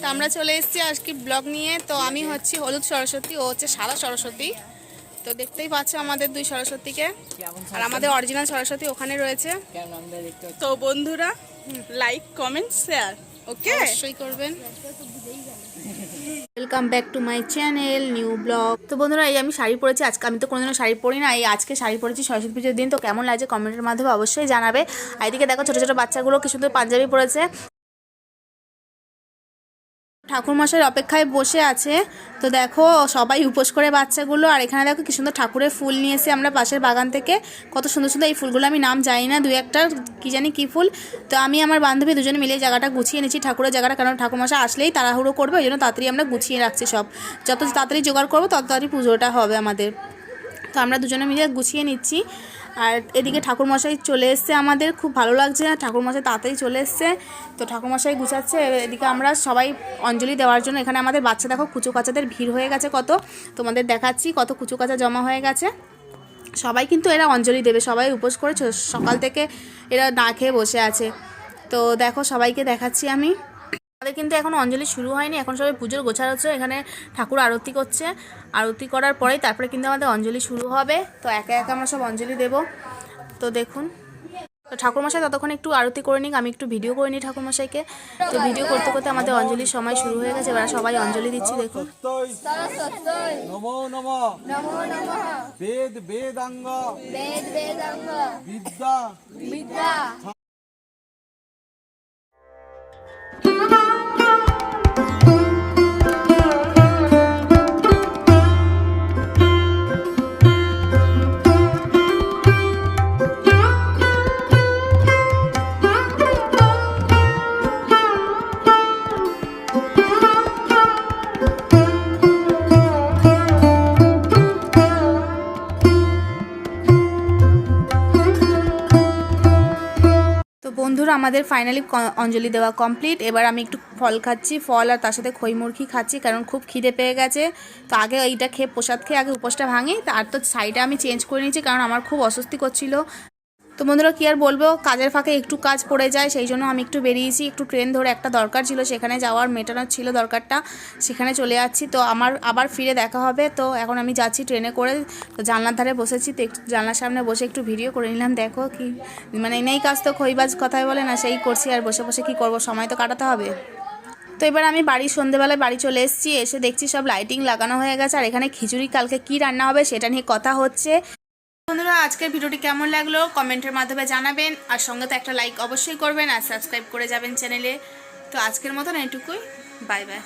তো আমরা চলে এসেছি আজকে ব্লগ নিয়ে। তো আমি হচ্ছি হলুদ সরস্বতী ও হচ্ছে সাদা সরস্বতী। তো দেখতেই পাচ্ছ আমাদের দুই সরস্বতীকে। আর আমাদের অরিজিনাল সরস্বতী ওখানে রয়েছে। তো বন্ধুরা লাইক কমেন্ট শেয়ার ওকে অবশ্যই করবেন। Welcome back to my channel new blog তো বন্ধুরা এই আমি শাড়ি পরেছি আজকে আমি তো কোনোদিনও শাড়ি পরি না। এই আজকে শাড়ি পরেছি সরস্বতী পুজোর দিন। তো কেমন লাগছে কমেন্টের মাধ্যমে অবশ্যই জানাবে। আর এদিকে দেখো ছোটো ছোটো বাচ্চাগুলো কি সুন্দর পাঞ্জাবি পরেছে। ঠাকুরমশাইয়ের অপেক্ষায় বসে আছে। তো দেখো, সবাই উপোস করে বাচ্চাগুলো, আর এখানে দেখো কি সুন্দর ঠাকুরের ফুল নিয়ে এসে আমরা পাশের বাগান থেকে কত সুন্দর সুন্দর এই ফুলগুলো, আমি নাম জানি না, দুই একটা, কি জানি কি ফুল। তো আমি আমার বান্ধবী দুজনে মিলে জায়গাটা গুছিয়ে নিচ্ছি ঠাকুরের জায়গাটা, কারণ ঠাকুরমশাই আসলেই তাড়াহুড়ো করবে, ওই জন্য তাড়াতাড়ি আমরা গুছিয়ে রাখছি সব। যত তাড়াতাড়ি জোগাড় করব, তত তাড়াতাড়ি পুজোটা হবে আমাদের। তো আমরা দুজনে মিলে গুছিয়ে নিচ্ছি। আর এদিকে ঠাকুরমশাই চলে এসছে আমাদের, খুব ভালো লাগছে। ঠাকুরমশাই তাড়াতাড়ি চলে এসছে। তো ঠাকুরমশাই গুছাচ্ছে, এদিকে আমরা সবাই অঞ্জলি দেওয়ার জন্য, এখানে আমাদের বাচ্চা দেখো কুচু কাচাদের ভিড় হয়ে গেছে কত। তোমাদের দেখাচ্ছি কত কুচু কাচা জমা হয়ে গেছে। সবাই কিন্তু এরা অঞ্জলি দেবে, সবাই উপোস করে সকাল থেকে এরা না খেয়ে বসে আছে। তো দেখো সবাইকে দেখাচ্ছি আমি। আমাদের কিন্তু এখন অঞ্জলি শুরু হয়নি এখন সবাই পুজোর গোছার হচ্ছে এখানে ঠাকুর আরতি করছে। আরতি করার পরেই তারপরে কিন্তু আমাদের অঞ্জলি শুরু হবে। তো একা একা আমরা সব অঞ্জলি দেব। তো দেখুন। তো ঠাকুরমশাই ততক্ষণ একটু আরতি করে নিক আমি একটু ভিডিও করে নিই ঠাকুরমশাইকে। তো ভিডিও করতে করতে আমাদের অঞ্জলির সময় শুরু হয়ে গেছে এবার সবাই অঞ্জলি দিচ্ছি দেখুন। নমো নমো। বেদ বেদাঙ্গ। বেদ বেদাঙ্গ। বিদ্যা। বিদ্যা। তো বন্ধুরা, আমাদের ফাইনালি অঞ্জলি দেওয়া কমপ্লিট এবার আমি একটু ফল খাচ্ছি, ফল আর তার সাথে খইমুরখি খাচ্ছি, কারণ খুব খিদে পেয়ে গেছে। তো আগে এইটা খেয়ে প্রসাদ খেয়ে আগে উপোসটা ভাঙি আর তো সাইডটা আমি চেঞ্জ করে নিয়েছি, কারণ আমার খুব অস্বস্তি করছিল। তো বন্ধুরা, কি আর বলব, কাজের ফাঁকে একটু কাজ পড়ে যায়, সেই জন্য আমি একটু বেরিয়েছি, একটু ট্রেন ধরে একটা দরকার ছিল, সেখানে যাওয়ার মেটানোর ছিল দরকারটা, সেখানে চলে যাচ্ছি, তো আমার আবার ফিরে দেখা হবে, তো এখন আমি যাচ্ছি ট্রেনে করে, তো জানলার ধারে বসেছি, তো একটু জানলার সামনে বসে একটু ভিডিও করে নিলাম, দেখো কি মানে নেই কাজ তো খইবাজ কথাই বলে না, সেই করছি, আর বসে বসে কি করব, সময় তো কাটাতে হবে। তো এবার আমি বাড়ি, সন্ধেবেলায় বাড়ি চলে এসেছি, এসে দেখছি সব লাইটিং লাগানো হয়ে গেছে, আর এখানে খিচুড়ি কালকে কি রান্না হবে, সেটা নিয়ে কথা হচ্ছে। বন্ধুরা, আজকের ভিডিওটি কেমন লাগল কমেন্টের মাধ্যমে জানাবেন আর সঙ্গে তো একটা লাইক অবশ্যই করবেন আর সাবস্ক্রাইব করে যাবেন চ্যানেলে। তো আজকের মতন এটুকুই বাই বাই